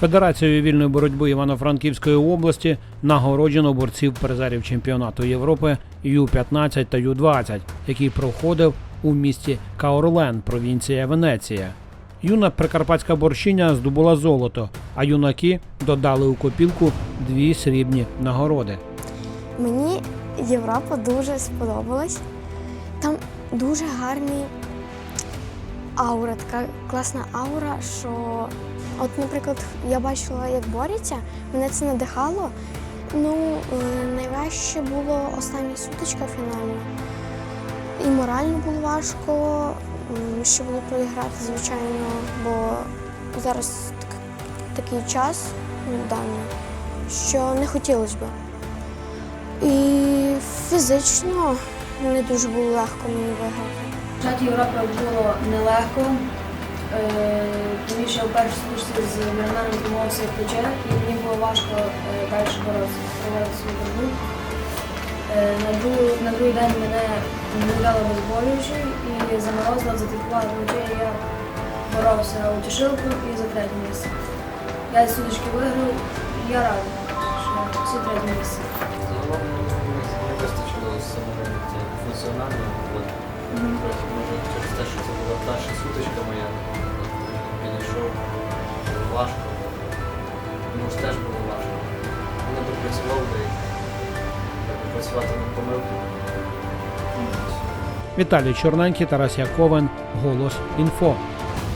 Федерацією вільної боротьби Івано-Франківської області нагороджено борців призерів чемпіонату Європи Ю-15 та Ю-20, який проходив у місті Каорлен, провінція Венеція. Юна прикарпатська борщиня здобула золото, а юнаки додали у копілку дві срібні нагороди. Мені Європа дуже сподобалась. Там дуже гарні аура, така класна аура, що, от, наприклад, я бачила, як борються, мене це надихало. Ну, е, найважче було остання сутичка фінальна. І морально було важко, що було проіграти, звичайно, бо зараз так- такий час ну, даний, що не хотілося б. І фізично не дуже було легко мені виграти. Чемпіонат Європи було нелегко, е, тому що я вперше служці з Мірменом домовився в плече, і мені було важко е, далі боротися, проводити свою боротьбу. Е, На другий, день мене не безболюючи і заморозила, затикувала плече, і я боровся у тішилку і за третє місце. Я з судочки виграв, і я радий, що всі третє місце. Загалом не вистачило самого функціонального може через те, що це була перша сутичка Йому ж теж було важко. Вони допрацював би працювати над помилками. Віталій Чорненький, Тарас Яковин, Голос Інфо.